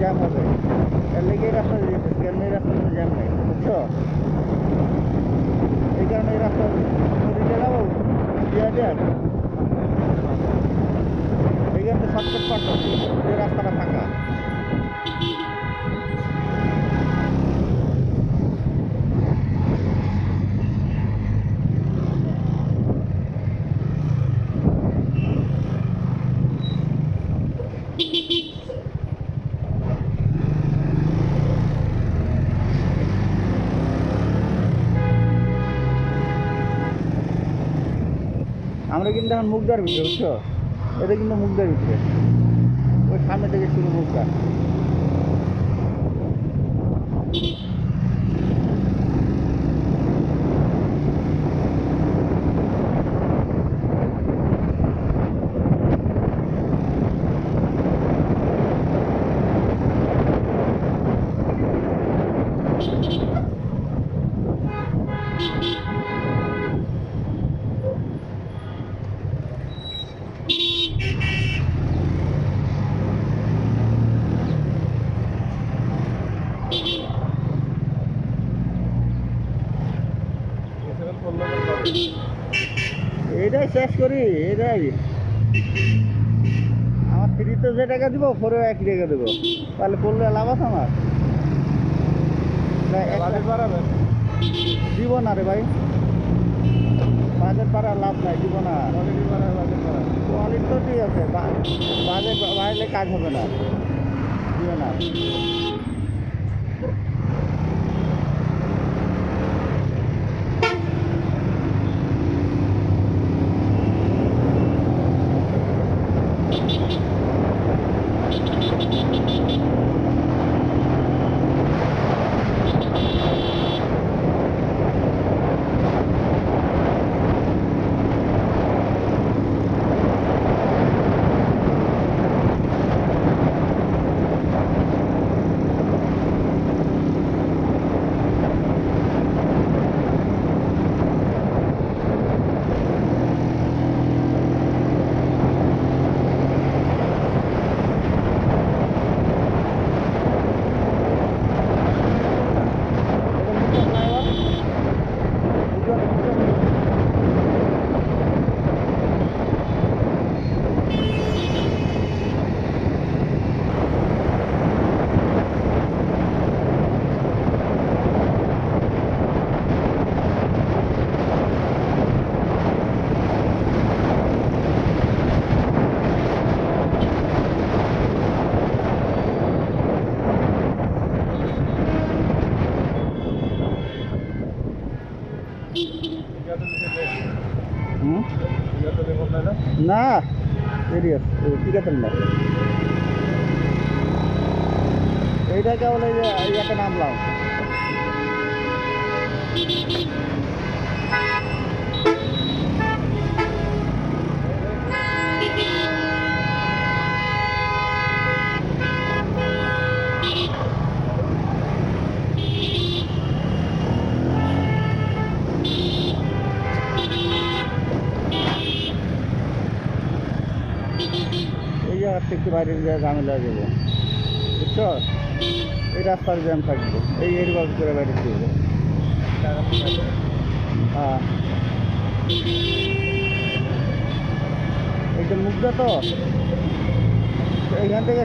Jam হবে। এর লেগে রাস্তা দিয়ে দিতেছে কারণ এই রাস্তাতে জ্যাম নেই, বুঝছ? এই কারণে এই রাস্তা নদীতে যাব দিয়া। আমরা কিন্তু এখন মুগদার ভিতরে, বুঝছ? এটা কিন্তু মুগদার ভিতরে। ওই সামনে থেকে শুরু মুগদার এটাই শেষ করি এটাই। আমার ফ্রিতে যে টাকা দিব ফোরেও একই টাকা দেবো। তাহলে করলে লাভ আছে আমার? দিব না রে ভাই। বাজেট পাড়া লাভ নাই দিব না। কোয়ালিটি তো ঠিক আছে বাজেট বাড়লে কাজ হবে না। দিব না। あ。না সিরিয়াস আছে না। এইটা কেবল এই একটা নামলাম জায়গার থেকে জায়গায় ঝামেলা দেবো। বুঝছ? এই রাস্তার জ্যাম থাকবে। এই এরবাগ করে বাইরে চলবে হ্যাঁ। এইটা মুগ্ধা তো এইখান থেকে